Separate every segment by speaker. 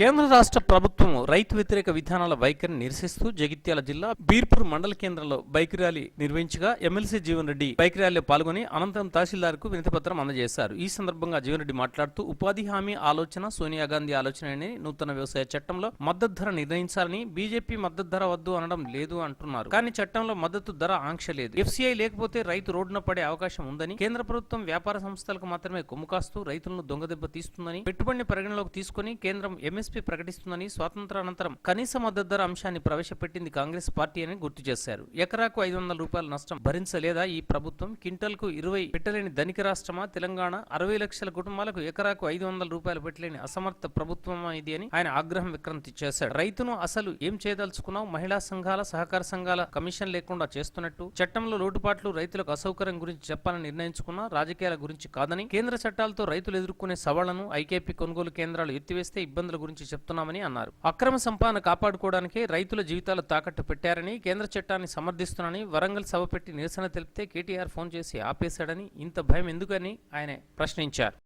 Speaker 1: కేంద్ర రాష్ట్ర ప్రభుత్వం రైతు వ్యతిరేక విధానాల వైఖరిని నిరసిస్తూ జగిత్యాల జిల్లా బీర్పూర్ మండల కేంద్రంలో బైక్ ర్యాలీ నిర్వహించగా ఎమ్మెల్సీ జీవన్ రెడ్డి బైక్ ర్యాలీలో పాల్గొని అనంతరం తహసీల్దార్కు వినతిపత్రం అందజేశారు. ఈ సందర్భంగా జీవన్ రెడ్డి మాట్లాడుతూ ఉపాధి హామీ ఆలోచన సోనియా గాంధీ ఆలోచనని నూతన వ్యవసాయ చట్టంలో మద్దతు ధర నిర్ణయించాలని బీజేపీ మద్దతు ధర వద్దు అనడం లేదు అంటున్నారు. కానీ చట్టంలో మద్దతు ధర ఆంక్ష లేదు. ఎఫ్సీఐ లేకపోతే రైతు రోడ్డున పడే అవకాశం ఉందని కేంద్ర ప్రభుత్వం వ్యాపార సంస్థలకు మాత్రమే కొమ్ము కాస్తూ రైతులను దొంగదెబ్బ తీస్తుందని పెట్టుబడిని పరిగణలోకి తీసుకుని కేంద్రం ఎంఎస్పీ ప్రకటిస్తుందని స్వాతంత్రానంతరం కనీస మద్దతు ధర అంశాన్ని ప్రవేశపెట్టింది కాంగ్రెస్ పార్టీ అని గుర్తు చేశారు. ఎకరాకు ఐదు వందల రూపాయల నష్టం భరించలేదా ఈ ప్రభుత్వం? క్వింటల్కు ఇరవై పెట్టలేని ధనిక రాష్ట్రమా? తెలంగాణ అరవై లక్షల కుటుంబాలకు ఎకరాకు ఐదు వందల రూపాయలు పెట్టలేని అసమర్థ ప్రభుత్వమా ఇది అని ఆయన ఆగ్రహం విక్రంతి చేశాడు. రైతును అసలు ఏం చేయదలుచుకున్నావు? మహిళా సంఘాల సహకార సంఘాల కమిషన్ లేకుండా చేస్తున్నట్టు చట్టంలో లోటుపాట్లు రైతులకు అసౌకర్యం గురించి చెప్పాలని నిర్ణయించుకున్నా రాజకీయాల గురించి కాదని కేంద్ర చట్టాలతో రైతులు ఎదుర్కొనే సవాళ్ళను ఐకేపీ కొనుగోలు కేంద్రాలు ఎత్తివేస్తే ఇబ్బందుల గురించి చెప్తున్నామని అన్నారు. అక్రమ సంపాదన కాపాడుకోవడానికే రైతుల జీవితాలు తాకట్టు పెట్టారని కేంద్ర చట్టాన్ని సమర్థిస్తున్నానని వరంగల్ సభ పెట్టి నిరసన తెలిపితే కేటీఆర్ ఫోన్ చేసి ఆపేశాడని ఇంత భయం ఎందుకని ఆయన ప్రశ్నించారు.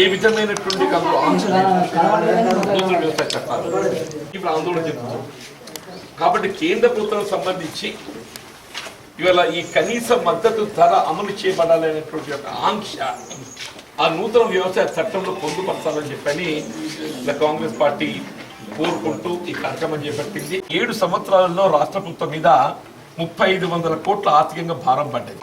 Speaker 2: ఏ
Speaker 3: విధమైనటువంటి చట్టాలు ఇప్పుడు ఆందోళన కాబట్టి కేంద్ర ప్రభుత్వం సంబంధించి ఇవాళ ఈ కనీస మద్దతు ధర అమలు చేయబడాలనేటువంటి యొక్క ఆంక్ష ఆ నూతన వ్యవసాయ చట్టంలో పొందుపరచాలని చెప్పని కాంగ్రెస్ పార్టీ కోరుకుంటూ ఈ కార్యక్రమం చేపట్టింది. ఏడు సంవత్సరాలలో రాష్ట్ర ప్రభుత్వం మీద ముప్పై ఐదు వందల కోట్ల ఆర్థికంగా భారం పడ్డది.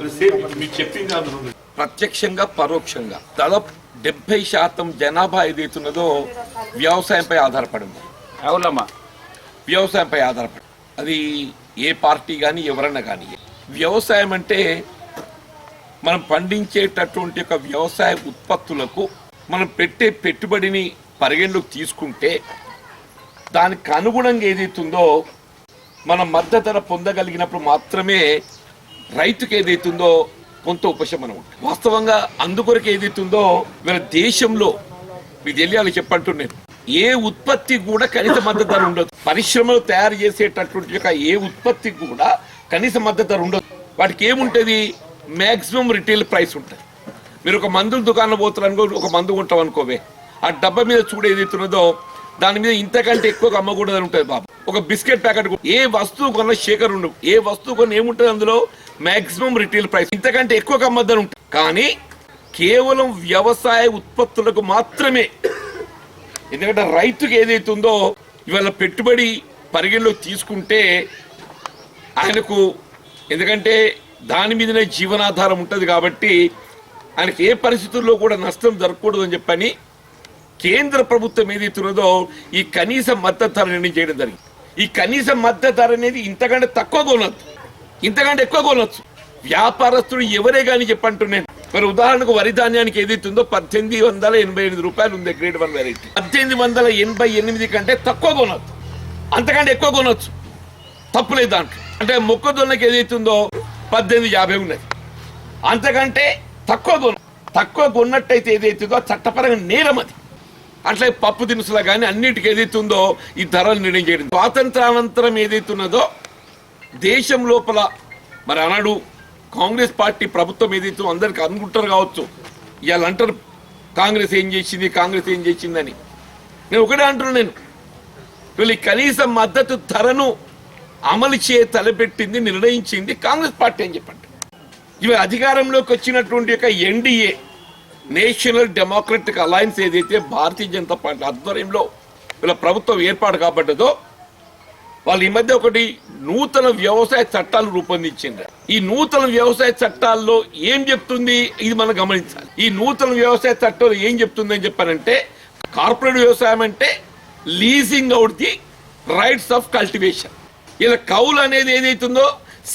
Speaker 3: మీరు చెప్పింది అందులో ఉంది. ప్రత్యక్షంగా పరోక్షంగా దాదాపు డెబ్బై శాతం జనాభా ఏదైతున్నదో వ్యవసాయంపై ఆధారపడింది
Speaker 4: అవునమ్మా
Speaker 3: వ్యవసాయంపై ఆధారపడి అది ఏ పార్టీ కానీ ఎవరన్నా కానీ వ్యవసాయం అంటే మనం పండించేటటువంటి ఒక వ్యవసాయ ఉత్పత్తులకు మనం పెట్టే పెట్టుబడిని పరిగణలోకి తీసుకుంటే దానికి అనుగుణంగా ఏదైతుందో మనం మద్దతు ధర పొందగలిగినప్పుడు మాత్రమే రైతుకి ఏదైతుందో కొంత ఉపశమనం. ఉంటుంది వాస్తవంగా అందుకొరకు ఏదైతుందో వీళ్ళ దేశంలో మీకు తెలియాలి చెప్పంటున్నాను ఏ ఉత్పత్తి కూడా కనీస మద్దతు ధర ఉండదు. పరిశ్రమలు తయారు చేసేటటువంటి యొక్క ఏ ఉత్పత్తి కూడా కనీస మద్దతు ధర ఉండదు. వాటికి ఏముంటది? మ్యాక్సిమం రిటైల్ ప్రైస్ ఉంటుంది. మీరు ఒక మందుల దుకాణం పోతారు అనుకో ఒక మందు కొంటాం అనుకోవే ఆ డబ్బా మీద చూడ ఏదైతున్నదో దాని మీద ఇంతకంటే ఎక్కువ అమ్మకూడదని ఉంటుంది బాబు. ఒక బిస్కెట్ ప్యాకెట్ ఏ వస్తువు కొన్న శేఖర్ ఉండవు ఏ వస్తువు కొన్న ఏముంటుంది అందులో? మాక్సిమం రిటైల్ ప్రైస్ ఇంతకంటే ఎక్కువ కమ్మద్దని ఉంటుంది కానీ కేవలం వ్యవసాయ ఉత్పత్తులకు మాత్రమే. ఎందుకంటే రైతుకి ఏదైతే ఉందో ఇవాళ పెట్టుబడి పరిగణలో తీసుకుంటే ఆయనకు ఎందుకంటే దాని మీదనే జీవనాధారం ఉంటుంది కాబట్టి ఆయనకి ఏ పరిస్థితుల్లో కూడా నష్టం జరగకూడదు అని చెప్పని కేంద్ర ప్రభుత్వం ఏదైతే ఉన్నదో ఈ కనీస మద్దతు ధర నిర్ణయం చేయడం జరిగింది. ఈ కనీస మద్దతు ధర అనేది ఇంతకంటే తక్కువ ఉన్నది ఇంతకంటే ఎక్కువ కొనొచ్చు. వ్యాపారస్తుడు ఎవరే కానీ చెప్పంటున్నాను మరి ఉదాహరణకు వరి ధాన్యానికి ఏదైతుందో ఉందో పద్దెనిమిది వందల ఎనభై ఎనిమిది రూపాయలు ఉంది గ్రేడ్ వన్ వెరైటీ. పద్దెనిమిది వందల ఎనభై ఎనిమిది కంటే తక్కువ కొనొచ్చు. అంతకంటే ఎక్కువ కొనొచ్చు. తప్పులేదు దాంట్లో. అంటే మొక్కజొన్నకి ఏదైతే ఉందో పద్దెనిమిది యాభై ఉన్నది. అంతకంటే తక్కువ కొన తక్కువ కొన్నట్టయితే ఏదైతుందో చట్టపరంగా నేరం అది. అట్లే పప్పు దినుసులు కానీ అన్నిటికీ ఏదైతే ఉందో ఈ ధరలు నిర్ణయం చేయడం. స్వాతంత్రానంతరం ఏదైతే ఉన్నదో దేశం లోపల మరి అన్నాడు కాంగ్రెస్ పార్టీ ప్రభుత్వం ఏదైతే అందరికి అనుకుంటారు కావచ్చు ఇవాళ అంటారు కాంగ్రెస్ ఏం చేసింది కాంగ్రెస్ ఏం చేసిందని. నేను ఒకటే అంటున్నాను నేను. వీళ్ళు కనీసం మద్దతు ధరను అమలు చే తలపెట్టింది నిర్ణయించింది కాంగ్రెస్ పార్టీ అని చెప్పండి. ఇవి అధికారంలోకి వచ్చినటువంటి యొక్క ఎన్డీఏ నేషనల్ డెమోక్రటిక్ అలయన్స్ ఏదైతే భారతీయ జనతా పార్టీ ఆధ్వర్యంలో వీళ్ళ ప్రభుత్వం ఏర్పాటు కాబట్టదో వాళ్ళు ఈ మధ్య ఒకటి నూతన వ్యవసాయ చట్టాలు రూపొందించిండ్రు. ఈ నూతన వ్యవసాయ చట్టాల్లో ఏం చెప్తుంది? ఇది మనం గమనించాలి. ఈ నూతన వ్యవసాయ చట్టంలో ఏం చెప్తుంది అని చెప్పారంటే కార్పొరేట్ వ్యవసాయం అంటే leasing out the rights of cultivation. ఇలా కౌలు అనేది ఏదైతుందో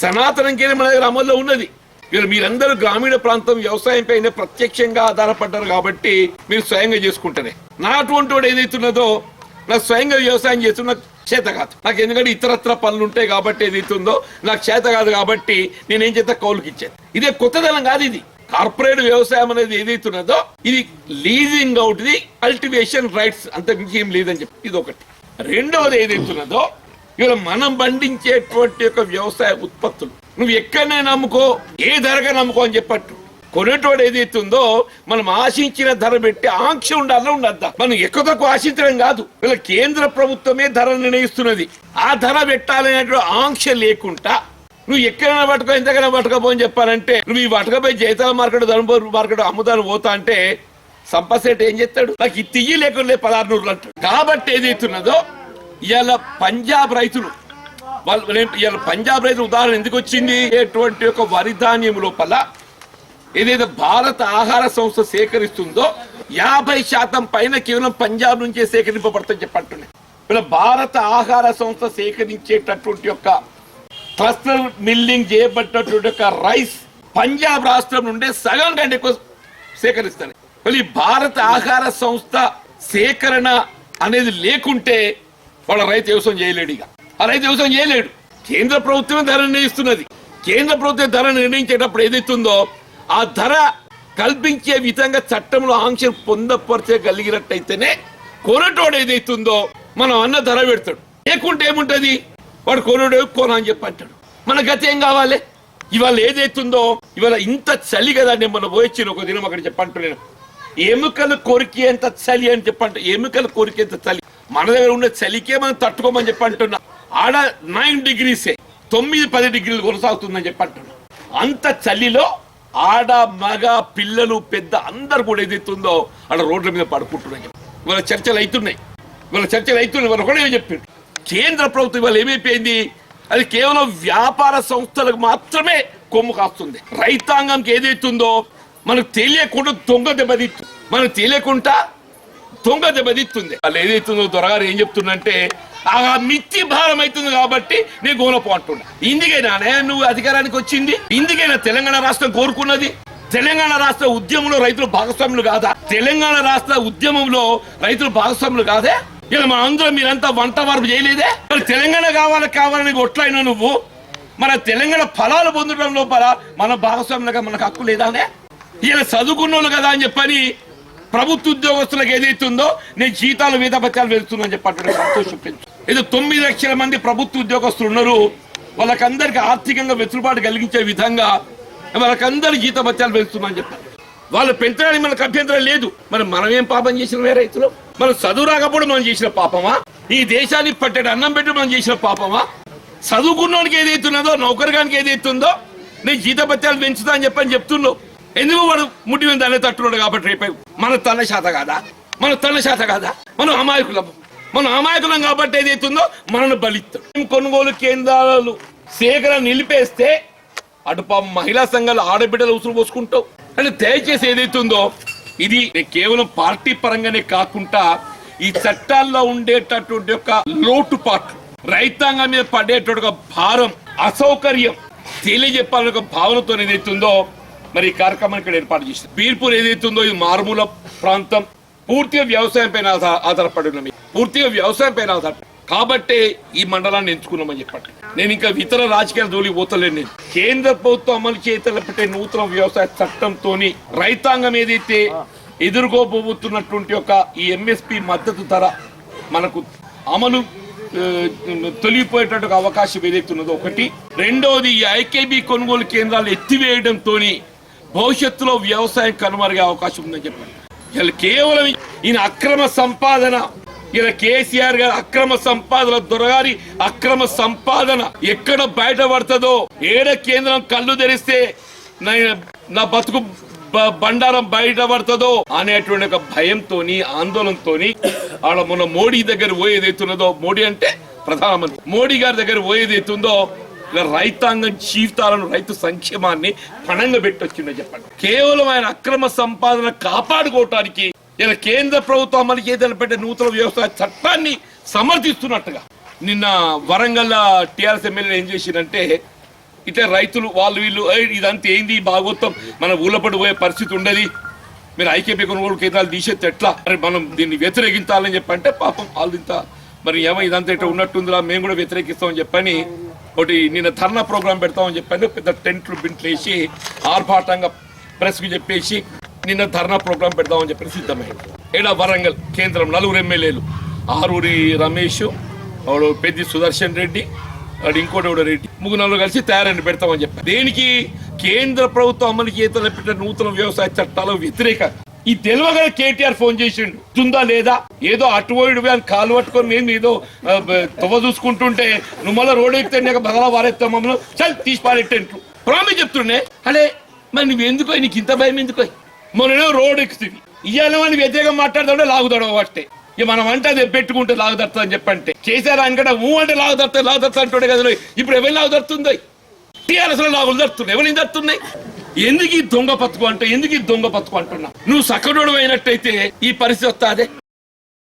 Speaker 3: సనాతనంకే మన దగ్గర అమల్లో ఉన్నది. మీరు మీరందరూ గ్రామీణ ప్రాంతం వ్యవసాయం పైన ప్రత్యక్షంగా ఆధారపడ్డారు కాబట్టి మీరు స్వయంగా చేసుకుంటారే నా అటువంటి వాడు ఏదైతున్నదో నా స్వయంగా వ్యవసాయం చేస్తున్న చేత కాదు నాకు ఎందుకంటే ఇతరత్ర పనులు ఉంటాయి కాబట్టి ఏదైతుందో నాకు చేత కాదు కాబట్టి నేనేం చేత కౌలుకి ఇచ్చాను ఇదే కొత్తదనం కాదు ఇది. కార్పొరేట్ వ్యవసాయం అనేది ఏదైతున్నదో ఇది leasing out the cultivation rights అంతకుమించి ఏం లేదని చెప్పి ఇది ఒకటి రెండవది ఏదైతున్నదో ఇవాళ మనం పండించేటువంటి యొక్క వ్యవసాయ ఉత్పత్తులు. నువ్వు ఎక్కడైనా నమ్ముకో ఏ ధరగా నమ్ముకో అని చెప్పట్టు. కొనేటోడు ఏదైతే ఉందో మనం ఆశించిన ధర పెట్టి ఆంక్ష ఉండాలని ఉండద్దా? మనం ఎక్కువ తక్కువ ఆశించడం కాదు. వీళ్ళ కేంద్ర ప్రభుత్వమే ధర నిర్ణయిస్తున్నది. ఆ ధర పెట్టాలనేటువంటి ఆంక్ష లేకుండా నువ్వు ఎక్కడైనా పట్టుకో ఎంతకైనా పట్టుకపో అని చెప్పానంటే నువ్వు ఈ పట్టుకపోయి జైతాల మార్కెట్ ధర్మపురి మార్కెట్ అమ్ముతాను పోతా అంటే సంపసేట్ ఏం చెప్తాడు నాకు ఇది తియ్యి లేకుండా పదహారు నూరులు అంటాడు. కాబట్టి ఏదైతున్నదో ఇవాళ పంజాబ్ రైతులు వాళ్ళు ఇవాళ పంజాబ్ రైతులు ఉదాహరణ ఎందుకు వచ్చింది? ఎటువంటి ఒక వరి ధాన్యం లోపల ఏదైతే భారత ఆహార సంస్థ సేకరిస్తుందో యాభై శాతం పైన కేవలం పంజాబ్ నుంచే సేకరింపబడుతుంది చెప్పంటున్నాయి ఇలా భారత ఆహార సంస్థ సేకరించేటటువంటి యొక్క క్లస్టర్ మిల్లింగ్ చేయబడినటువంటి యొక్క రైస్ పంజాబ్ రాష్ట్రం నుండే సగం కంటే ఎక్కువ సేకరిస్తాను. మళ్ళీ భారత ఆహార సంస్థ సేకరణ అనేది లేకుంటే వాళ్ళ రైతు వ్యవసాయం చేయలేడు ఇక. ఆ రైతు వ్యవసాయం చేయలేడు. కేంద్ర ప్రభుత్వమే ధర నిర్ణయిస్తున్నది. కేంద్ర ప్రభుత్వం ధర నిర్ణయించేటప్పుడు ఏదైతుందో ఆ ధర కల్పించే విధంగా చట్టంలో ఆంక్షలు పొందపరచగలిగినట్టయితేనే కొనటోడు ఏదైతుందో మనం అన్న ధర పెడతాడు. లేకుంటే ఏముంటది? వాడు కొనడు కొన అని చెప్పి అంటాడు. మన గతి ఏం కావాలి? ఇవాళ ఏదైతుందో ఇవాళ ఇంత చలి కదా నేను మన పోయొచ్చిన ఒక దినం అక్కడ చెప్పంటున్నాను ఎముకలు కొరికి ఎంత చలి అని చెప్పంట ఎముకలు కొరికి ఎంత చలి. మన దగ్గర ఉన్న చలికే మనం తట్టుకోమని చెప్పంటున్నా ఆడ నైన్ డిగ్రీసే తొమ్మిది పది డిగ్రీలు కొనసాగుతుందని చెప్పంటున్నా అంత చలిలో ఆడ మగ పిల్లలు పెద్ద అందరు కూడా ఏదైతుందో ఆడ రోడ్ల మీద పడుకుంటున్నాయి. ఇవాళ చర్చలు అవుతున్నాయి. ఇవాళ చర్చలు అవుతున్నాయి. వాళ్ళు ఒకటే చెప్పిండు కేంద్ర ప్రభుత్వం ఇవాళ ఏమైపోయింది? అది కేవలం వ్యాపార సంస్థలకు మాత్రమే కొమ్ము కాస్తుంది. రైతాంగంకి ఏదైతుందో మనకు తెలియకుండా దొంగ దెబ్బతిత్తు మనకు తెలియకుండా దొంగ దెబ్బతిస్తుంది వాళ్ళు ఏదైతుందో దొరగారు ఏం చెప్తుందంటే ఆ మిత్తి భారం అవుతుంది కాబట్టి నేను గోనపో అంటున్నా ఇందుకైనా నువ్వు అధికారానికి వచ్చింది. ఇందుకైనా తెలంగాణ రాష్ట్రం కోరుకున్నది. తెలంగాణ రాష్ట్ర ఉద్యమంలో రైతులు భాగస్వాములు కాదా? తెలంగాణ రాష్ట్ర ఉద్యమంలో రైతులు భాగస్వాములు కాదే? ఇలా మన అందరం మీరంతా వంట వరపు చేయలేదే? మరి తెలంగాణ కావాలి కావాలని ఒట్లయినా నువ్వు. మన తెలంగాణ ఫలాలు పొందడం లోపల మన భాగస్వాములుగా మనకు హక్కు లేదానే? ఇలా చదువుకున్నోళ్ళు కదా అని చెప్పని ప్రభుత్వ ఉద్యోగస్తులకు ఏదైతుందో నేను జీతాలు వేదపత్యాలు వెళ్తున్నా చెప్పంటే సంతోషం పెంచు. ఏదో తొమ్మిది లక్షల మంది ప్రభుత్వ ఉద్యోగస్తులు ఉన్నారు. వాళ్ళకందరికి ఆర్థికంగా వెసులుబాటు కలిగించే విధంగా వాళ్ళకందరూ జీతభత్యాలు వెళ్తున్నా పెంచుతున్నామని చెప్పారు. వాళ్ళు పెంచడానికి మనకు అభ్యంతరం లేదు. మరి మనం ఏం పాపం చేసిన రైతులు? మనం చదువు రాకపోవడం మనం చేసిన పాపమా? ఈ దేశాన్ని పట్టేట అన్నం పెట్టి మనం చేసిన పాపమా? చదువుకున్నోనికి ఏదైతున్నదో నౌకరిగానికి ఏదైతుందో నేను జీతపత్యాలు పెంచుతా అని చెప్పని చెప్తున్నావు ఎందుకు వాడు ముట్టి మీద దాన్ని తట్టున్నాడు కాబట్టి రేపు? మన తన శాత కాదా? మన తన శాత కాదా? మనం అమాయకులం. మనం అమాయకులం కాబట్టి ఏదైతుందో మనను బలిస్తాం కొనుగోలు కేంద్రాలు సేకరణ నిలిపేస్తే అటు మహిళా సంఘాలు ఆడబిడ్డలు ఉసురు పోసుకుంటావు. అంటే దయచేసి ఏదైతుందో ఇది కేవలం పార్టీ పరంగానే కాకుండా ఈ చట్టాల్లో ఉండేటటువంటి ఒక లోటుపాట్లు రైతాంగం మీద పడేటువంటి ఒక భారం అసౌకర్యం తెలియజెప్పాలని ఒక భావనతో ఏదైతుందో మరి ఈ కార్యక్రమాన్ని ఇక్కడ ఏర్పాటు చేసింది బీర్పూర్ ఏదైతుందో ఇది మారుమూల ప్రాంతం పూర్తిగా వ్యవసాయం పైన ఆధారపడి పూర్తిగా వ్యవసాయం పైన ఆధారపడి కాబట్టే ఈ మండలాన్ని ఎంచుకున్నామని చెప్పండి. నేను ఇంకా ఇతర రాజకీయాల జోలికి పోతలేను నేను. కేంద్ర ప్రభుత్వం అమలు చేతలు పెట్టే నూతన వ్యవసాయ చట్టంతో రైతాంగం ఏదైతే ఎదుర్కోబోతున్నటువంటి ఒక ఈ ఎంఎస్పి మద్దతు ధర మనకు అమలు ఆ, అవకాశం ఏదైతే ఉన్నదో ఒకటి. రెండవది ఈ ఐకేబీ కొనుగోలు కేంద్రాలు ఎత్తివేయడంతో భవిష్యత్తులో వ్యవసాయం కనుమరుగే అవకాశం ఉందని చెప్పండి. కేవలం ఈయన అక్రమ సంపాదన ఇలా కేసీఆర్ గారి అక్రమ సంపాదన దొరగారి అక్రమ సంపాదన ఎక్కడ బయట పడుతుందో ఏడ కేంద్రం కళ్ళు తెరిస్తే నా- బతుకు బ- బండారం బయటపడుతుందో అనేటువంటి ఒక భయంతోని ఆందోళనతోని ఆడ మొన్న మోడీ దగ్గర పోయేదైతున్నదో మోడీ అంటే ప్రధానమంత్రి. మోడీ గారి దగ్గర పోయేది ఇలా రైతాంగం జీవితాలను రైతు సంక్షేమాన్ని పణంగా పెట్టొచ్చిందని చెప్పండి. కేవలం ఆయన అక్రమ సంపాదన కాపాడుకోవటానికి ఇలా కేంద్ర ప్రభుత్వం అమలు చేతులు పెట్టే నూతన వ్యవసాయ చట్టాన్ని సమర్థిస్తున్నట్టుగా. నిన్న వరంగల్ టీఆర్ఎస్ ఎమ్మెల్యే ఏం చేసిందంటే ఇట్లా రైతులు వాళ్ళు వీళ్ళు ఇదంతా ఏంది? ఈ మన ఊళ్ళపడి పోయే పరిస్థితి ఉండదు. మీరు ఐకేపీ కొనుగోలు కేంద్రాలు తీసేస్తే ఎట్లా? మరి మనం దీన్ని వ్యతిరేకించాలని చెప్పంటే పాపం వాళ్ళు ఇంత మరి ఏమో ఇదంతా ఇట్లా ఉన్నట్టుందిరా మేము కూడా వ్యతిరేకిస్తామని చెప్పని ఒకటి నిన్న ధర్నా ప్రోగ్రామ్ పెడతామని చెప్పని పెద్ద టెంట్లు బింట్లు వేసి ఆర్భాటంగా ప్రెస్కి చెప్పేసి నిన్న ధర్నా ప్రోగ్రాం పెడతామని చెప్పి సిద్ధమైంది ఏడా వరంగల్ కేంద్రం నలుగురు ఎమ్మెల్యేలు. ఆరూరి రమేష్ వాడు పెద్ది సుదర్శన్ రెడ్డి వాడు ఇంకోటి రెడ్డి. ముగ్గురు నలుగురు కలిసి తయారని పెడతామని చెప్పి. దేనికి? కేంద్ర ప్రభుత్వం అమలు చేతలు పెట్టిన నూతన వ్యవసాయ చట్టాలకు వ్యతిరేక. ఈ తెలివగా కేటీఆర్ ఫోన్ చేసిండు. తుందా లేదా? ఏదో అటువైడు అని కాలు పట్టుకొని మేము ఏదో ఆ, తవ్వ చూసుకుంటుంటే నువ్వు మళ్ళీ రోడ్ ఎక్కితే నీకు బదలా వారేస్తాం మమ్మల్ని. చల్ తీసి పారెట్టంటు ప్రామిస్ చెప్తుండే. అరే మరి నువ్వు ఎందుకో నీకు ఇంత భయం ఎందుకో మొన్న రోడ్ ఎక్కుతుంది ఇవాళ అని వ్యతిరేకంగా మాట్లాడుతుంటే లాగుతాడు వాటే ఇక మనం అంటే అది పెట్టుకుంటే లాగుదర్తా అని చెప్పంటే. కేసీఆర్ అనుకుంటే ఊ అంటే లాగుదర్తా లాగుదర్తా అంటుండే కదా ఇప్పుడు ఎవరి లాగుదరుతుందో టీఆర్ఎస్లో లాగులు దరుతున్నాయి ఎవరిని దరుతున్నాయి ఎందుకు ఈ దొంగ పతుకు అంటే ఎందుకు ఈ దొంగ పతుకు అంటున్నా నువ్వు సకడోడు అయినట్టయితే ఈ పరిస్థితి వస్తాదే?